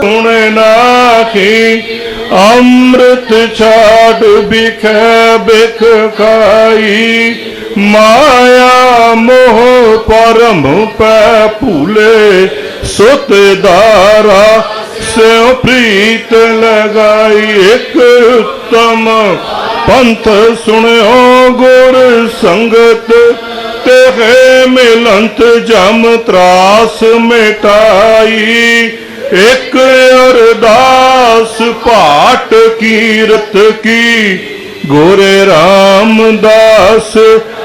ਸੁਣੇ ਨਾਖੀ ਅੰਮ੍ਰਿਤ ਛਾੜ ਬਿਖੈ ਬਿਖ ਖਾਈ। ਮਾਇਆ ਮੋਹ ਪਰਮ ਪੈ ਭੂਲੇ, ਸੁਤ ਦਾਰਾ ਸਿਉ ਪ੍ਰੀਤ ਲਗਾਈ। ਇੱਕ ਉਤਮ ਪੰਥ ਸੁਣਿਓ ਗੁਰ ਸੰਗਤ ਤੇਰੇ ਮਿਲੰਤ ਜਮ ਤਰਾਸ ਮਿਟਾਈ। ਇੱਕ ਅਰਦਾਸ ਭਾਟ ਕੀਰਤ ਕੀ। ਗੋਰੇ ਰਾਮਦਾਸ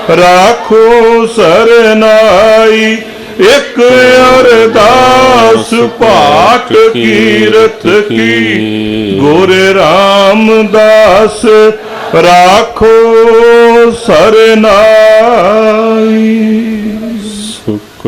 ਰਾਖੋ ਸਰਨਾਈ। ਇੱਕ ਅਰਦਾਸ ਭਾਟ ਕੀਰਤ ਕੀ। ਗੋਰੇ ਰਾਮਦਾਸ ਰਾਖੋ ਸਰਨਾਈ। ਸੁਖ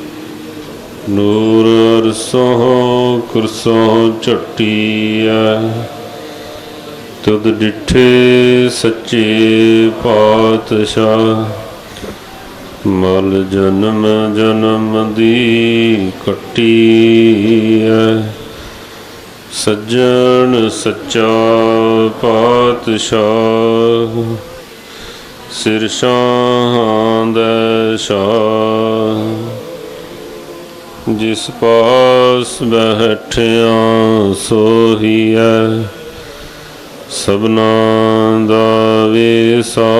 ਨੂਰ ਅਰਸੋਂ ਕੁਰਸੋਂ ਝਟੀਐ, ਤੁਧ ਡਿਠੇ ਸੱਚੇ ਪਾਤਸ਼ਾਹ। ਮਲ ਜਨਮ ਜਨਮ ਦੀ ਕਟੀਐ, ਸੱਜਣ ਸੱਚਾ ਪਾਤਸ਼ਾਹ। ਸਿਰ ਸ਼ਾਹਾਂ ਦਾ ਸ਼ਾਹ ਜਿਸ ਪਾਸ ਬੈਠਿਆ ਸੋਹੀਐ ਸਭਨਾ ਦਾ ਵੇਸਾ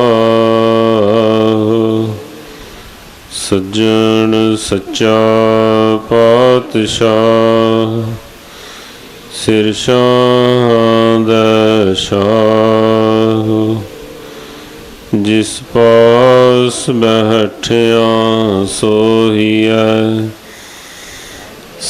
ਸੱਜਣ ਸੱਚਾ ਪਾਤਸ਼ਾਹ ਸਿਰ ਸ਼ਾਹਾਂ ਦਾ ਸ਼ਾਹ। ਜਿਸ ਪਾਸ ਬੈਠਿਆ ਸੋਹੀਐ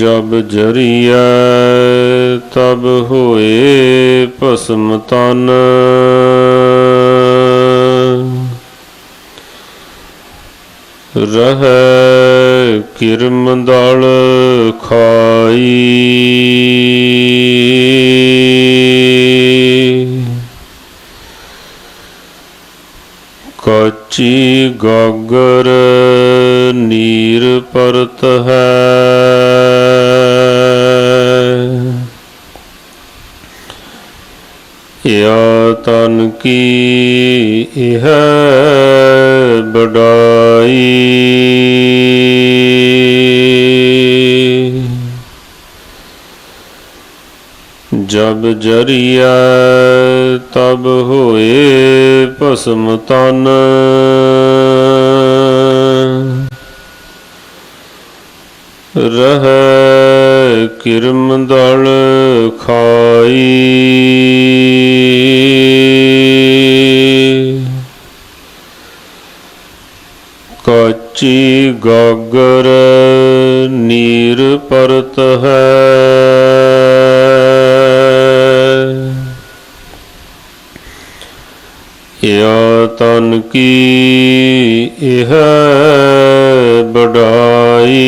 ਜਬ ਜਰੀਐ ਤਬ ਹੋਏ ਭਸਮ ਤਨ। ਰਹਿ ਕਿਰਮ ਦਲ ਖਾਈ। ਕਾਚੀ ਗਾਗਰ ਨੀਰ ਪਰਤ ਹੈ। ਯਾ ਤਨ ਕੀ ਇਹ ਬੜਾਈ ਜਬ ਜ਼ਰੀਆ ਤਬ ਹੋਏ ਭਸਮ ਤਨ। ਰਹਿ ਕਿਰਮ ਦਲ ਖਾਈ। ਕੱਚੀ ਗਾਗਰ ਨੀਰ ਪਰਤ ਹੈ। ਯਾ ਤਨ ਕੀ ਇਹ ਬੜਾਈ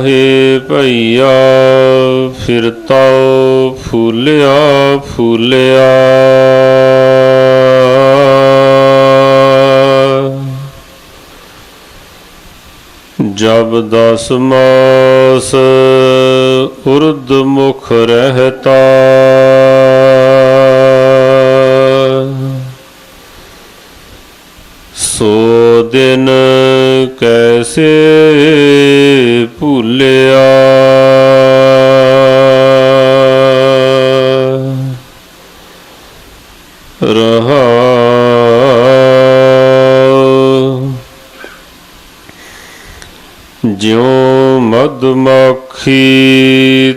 ਕਾਹੇ ਭਈਆ ਫਿਰਤਾ ਫੂਲਿਆ ਫੂਲਿਆ। ਜਬ ਦਸ ਮਾਸ ਉਰਦ ਮੁਖ ਰਹਤਾ। ਦਿਨ ਕੈਸੇ ਭੁੱਲਿਆ? ਰਹਾ ਜਿਉ ਮਧਮਾਖੀ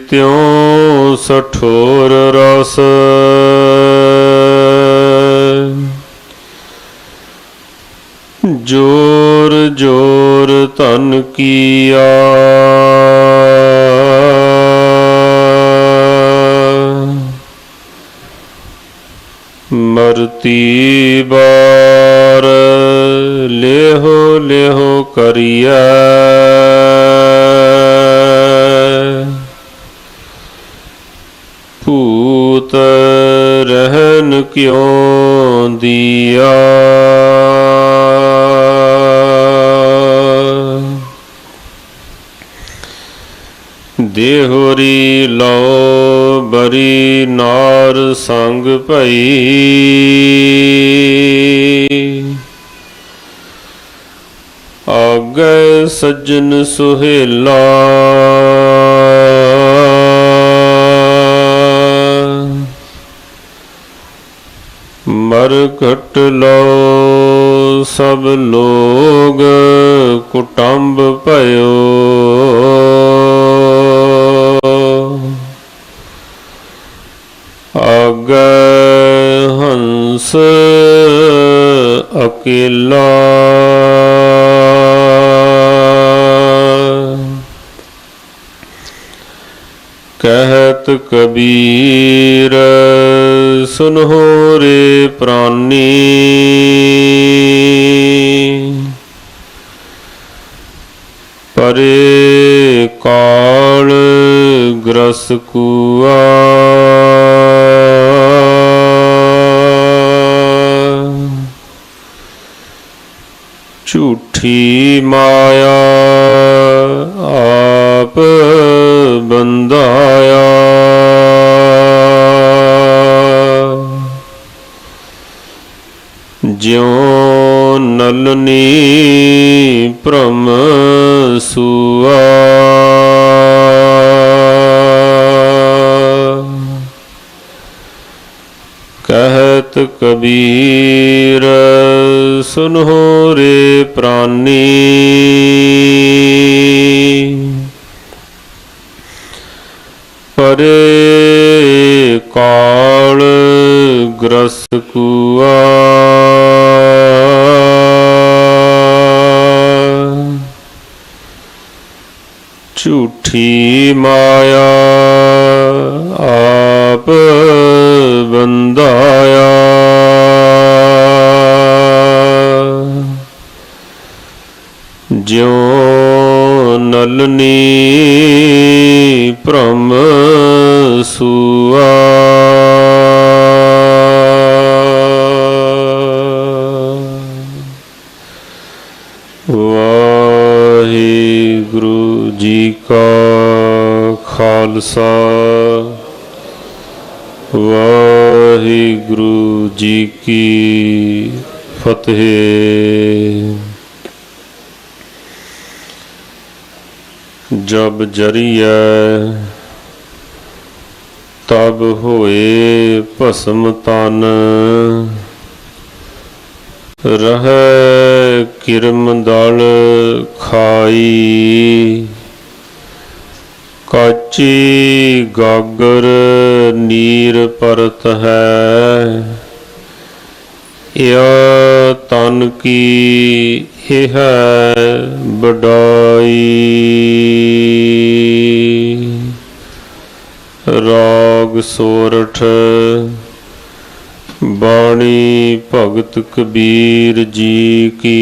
ਤਿਉ ਸਠੋਰ ਰਸ। ਜੋਰ ਜੋਰ ਧਨ ਕੀਆ। ਮਰਤੀ ਬਾਰ ਲਿਹੋ ਲਿਹੋ ਕਰੀਐ। ਭੂਤ ਰਹਿਨ ਕਿਉ ਦੀਆ? ਦੇਹੁਰੀ ਲਓ, ਬਰੀ ਨਾਰ ਸੰਗ ਭਈ। ਆਗੈ ਸੱਜਣ ਸੁਹੇਲਾ। ਮਰ ਘਟ ਲੋ ਸਭ ਲੋਗ ਕੁਟੰਬ ਭਇਓ। ਅਕੇਲਾ ਕਹਿਤ ਕਬੀਰ ਸੁਨਹੁ ਰੇ ਪ੍ਰਾਨੀ। ਪਰੇ ਕਾਲ ਗ੍ਰਸ ਕੁਆ ਝੂਠੀ ਮਾਇਆ ਆਪ ਬੰਦਾਇਆ। ਜਿਉ ਨਲਨੀ ਭ੍ਰਮ ਸੁਆ ਕਹਿਤ ਕਬੀਰ ਸੁਨਹੁ ਰੇ ਪ੍ਰਾਨੀ। ਪਰੇ ਕਾਲ ਗ੍ਰਸ ਕੁਆ। ਝੂਠੀ ਮਾਇਆ ਜਿਉ ਨਲਨੀ ਭ੍ਰਮ ਸੁਆ। ਵਾਹਿਗੁਰੂ ਜੀ ਕਾ ਖਾਲਸਾ। ਵਾਹਿਗੁਰੂ ਜੀ ਕੀ ਫਤਿਹ। ਜਬ ਜਰੀਐ, ਤਬ ਹੋਏ ਭਸਮ ਤਨ। ਰਹਿ ਕਿਰਮ ਦਲ ਖਾਈ, ਕਾਚੀ ਗਾਗਰ ਨੀਰ ਪਰਤ ਹੈ। ਯਾ ਤਨ ਕੀ ਇਹ ਬਡਾਈ ਰਾਗ ਸੋਰਠ ਬਾਣੀ ਭਗਤ ਕਬੀਰ ਜੀ ਕੀ।